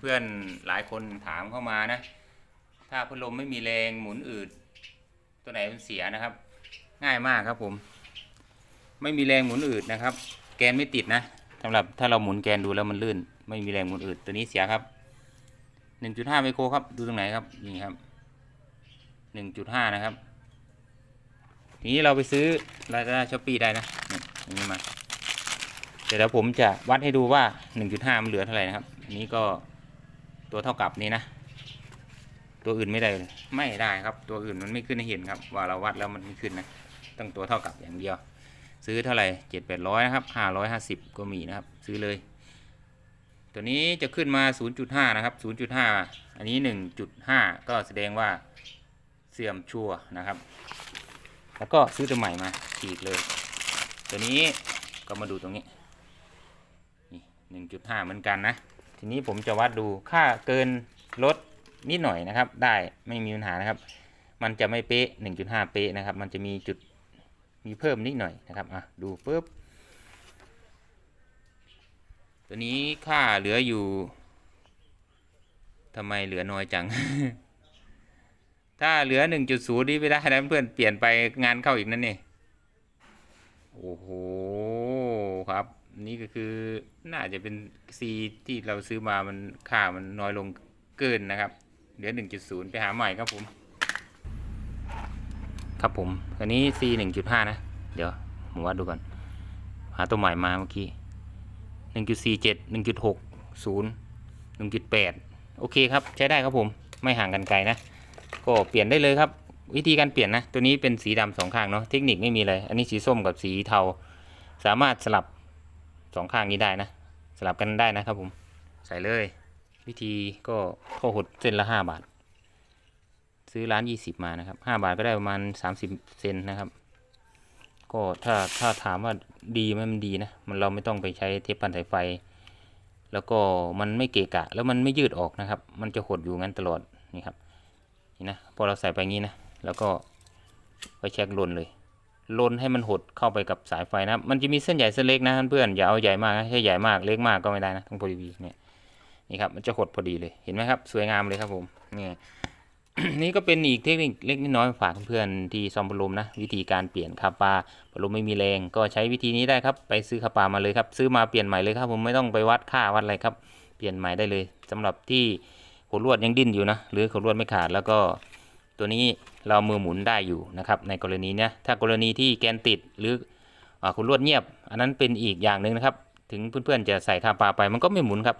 เพื่อนๆหลายคนถามเข้ามานะ ถ้าพัดลมไม่มีแรงหมุนอืด ตัวไหนมันเสียนะครับ ง่ายมากครับผม ไม่มีแรงหมุนอืดนะครับ แกนไม่ติดนะสำหรับถ้าเราหมุนแกนดูแล้วมันลื่น ไม่มีแรงหมุนอืดตัวนี้เสียครับ 1.5ไมโครครับ ดูตรงไหนครับนี่ครับ 1.5 นะครับทีนี้เราไปซื้อลาซาด้าช้อปปี้ได้นะนี่อย่างนี้มาเดี๋ยวผมจะวัดให้ดูว่า 1.5 มันเหลือเท่าไหร่นะครับอันนี้ก็ ตัวเท่ากับนี้นะ ตัวอื่นไม่ได้เลยไม่ได้ครับ ตัวอื่นมันไม่ขึ้นให้เห็นครับ ว่าเราวัดแล้วมันไม่ขึ้นนะต้องตัวเท่ากับอย่างเดียว ซื้อเท่าไหร่เจ็ดแปดร้อยนะครับห้าร้อยห้าสิบก็มีนะครับ ซื้อเลย ตัวนี้จะขึ้นมา 0.5 นะครับ 0.5 อันนี้ 1.5 ก็แสดงว่าเสื่อมชัวนะครับ แล้วก็ซื้อตัวใหม่มาฉีกเลย ตัวนี้ก็มาดูตรงนี้นี่1.5 เหมือนกันนะ ทีนี้ผมจะวัดดูค่าเกินลดนิดหน่อยนะครับ ได้ไม่มีปัญหานะครับ มันจะไม่เป๊ะ 1.5 เป๊ะนะครับ มันจะมีจุดมีเพิ่มนิดหน่อยนะครับอะดูปุ๊บตัวนี้ค่าเหลืออยู่ทำไมเหลือน้อยจัง ถ้าเหลือ 1.0นี่ไม่ได้นะเพื่อนเปลี่ยนไปงานเข้าอีกนั่นนี่โอ้โหครับ นี่ก็คือน่าจะเป็น C ที่เราซื้อมามันค่ามันน้อยลงเกินนะครับ เหลือ 1.0 ไปหาใหม่ครับผม ครับผมอันนี้ C 1.5 นะ เดี๋ยวผมวัดดูก่อน หาตัวใหม่มาเมื่อกี้ 1.47 1.60 1.8 โอเคครับ ใช้ได้ครับผม ไม่ห่างกันไกลนะ ก็เปลี่ยนได้เลยครับ วิธีการเปลี่ยนนะ ตัวนี้เป็นสีดำสองข้างเนาะ เทคนิคไม่มีเลย อันนี้สีส้มกับสีเทา สามารถสลับ สองข้างนี้ได้นะ สลับกันได้นะครับผม ใส่เลย วิธีก็ข้อหดเส้นละ5บาท ซื้อร้าน20มานะครับ5บาทก็ได้ประมาณ30เซนนะครับ ก็ถ้าถ้าถามว่าดีไหมมันดีนะ มันเราไม่ต้องไปใช้เทปพันสายไฟ แล้วก็มันไม่เกะกะ แล้วมันไม่ยืดออกนะครับ มันจะหดอยู่งั้นตลอดนี่ครับนี่นะพอเราใส่ไปงี้นะแล้วก็ไปเช็คลนเลย ลนให้มันหดเข้าไปกับสายไฟนะมันจะมีเส้นใหญ่เส้นเล็กนะเพื่อนอย่าเอาใหญ่มากนะถ้าใหญ่มากเล็กมากก็ไม่ได้นะต้องพอดีเนี่ยนี่ครับมันจะหดพอดีเลยเห็นไหมครับ สวยงามเลยครับผมนี่นี่ก็เป็นอีกเทคนิคเล็กน้อยฝากเพื่อนๆที่ซ่อมพัดลมนะวิธีการเปลี่ยนคาปาพัดลมไม่มีแรงก็ใช้วิธีนี้ได้ครับ ไปซื้อคาปามาเลยครับ ซื้อมาเปลี่ยนใหม่เลยครับ ผมไม่ต้องไปวัดค่าวัดอะไรครับ เปลี่ยนใหม่ได้เลยสำหรับที่ขดลวดยังดิ้นอยู่นะ หรือขดลวดไม่ขาดแล้วก็ตัวนี้ เรามือหมุนได้อยู่นะครับในกรณีเนี้ยถ้ากรณีที่แกนติดหรือคุณลวดเงียบ อันนั้นเป็นอีกอย่างหนึ่งนะครับ ถึงเพื่อนๆจะใส่คาปาไปมันก็ไม่หมุนครับ